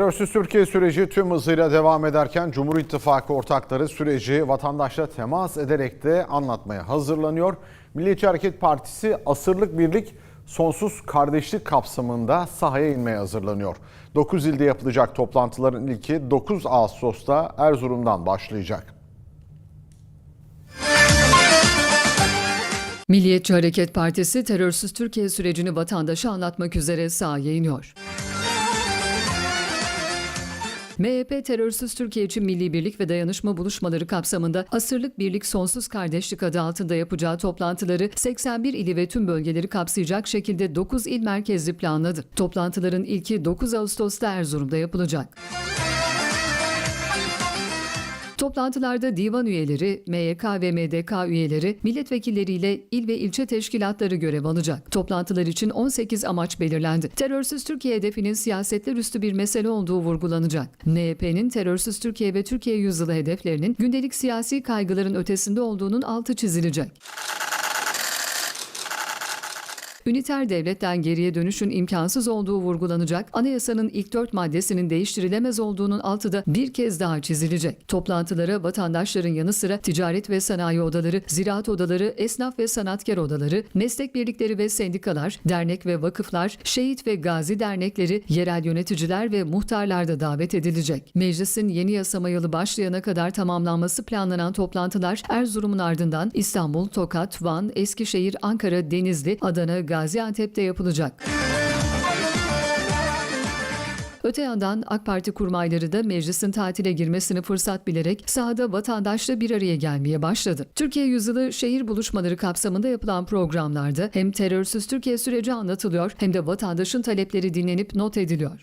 Terörsüz Türkiye süreci tüm hızıyla devam ederken Cumhur İttifakı ortakları süreci vatandaşla temas ederek de anlatmaya hazırlanıyor. Milliyetçi Hareket Partisi asırlık birlik sonsuz kardeşlik kapsamında sahaya inmeye hazırlanıyor. 9 ilde yapılacak toplantıların ilki 9 Ağustos'ta Erzurum'dan başlayacak. Milliyetçi Hareket Partisi terörsüz Türkiye sürecini vatandaşa anlatmak üzere sahaya iniyor. MHP Terörsüz Türkiye için Milli Birlik ve Dayanışma buluşmaları kapsamında Asırlık Birlik Sonsuz Kardeşlik adı altında yapacağı toplantıları 81 ili ve tüm bölgeleri kapsayacak şekilde 9 il merkezli planladı. Toplantıların ilki 9 Ağustos'ta Erzurum'da yapılacak. Toplantılarda divan üyeleri, MYK ve MDK üyeleri, milletvekilleriyle il ve ilçe teşkilatları görev alacak. Toplantılar için 18 amaç belirlendi. Terörsüz Türkiye hedefinin siyasetler üstü bir mesele olduğu vurgulanacak. MHP'nin terörsüz Türkiye ve Türkiye yüzyılı hedeflerinin gündelik siyasi kaygıların ötesinde olduğunun altı çizilecek. Üniter devletten geriye dönüşün imkansız olduğu vurgulanacak, anayasanın ilk dört maddesinin değiştirilemez olduğunun altı da bir kez daha çizilecek. Toplantılara vatandaşların yanı sıra ticaret ve sanayi odaları, ziraat odaları, esnaf ve sanatkar odaları, meslek birlikleri ve sendikalar, dernek ve vakıflar, şehit ve gazi dernekleri, yerel yöneticiler ve muhtarlar da davet edilecek. Meclisin yeni yasama yılı başlayana kadar tamamlanması planlanan toplantılar Erzurum'un ardından İstanbul, Tokat, Van, Eskişehir, Ankara, Denizli, Adana, Gaziantep'te yapılacak. Öte yandan AK Parti kurmayları da meclisin tatile girmesini fırsat bilerek sahada vatandaşla bir araya gelmeye başladı. Türkiye Yüzyılı şehir buluşmaları kapsamında yapılan programlarda hem terörsüz Türkiye süreci anlatılıyor hem de vatandaşın talepleri dinlenip not ediliyor.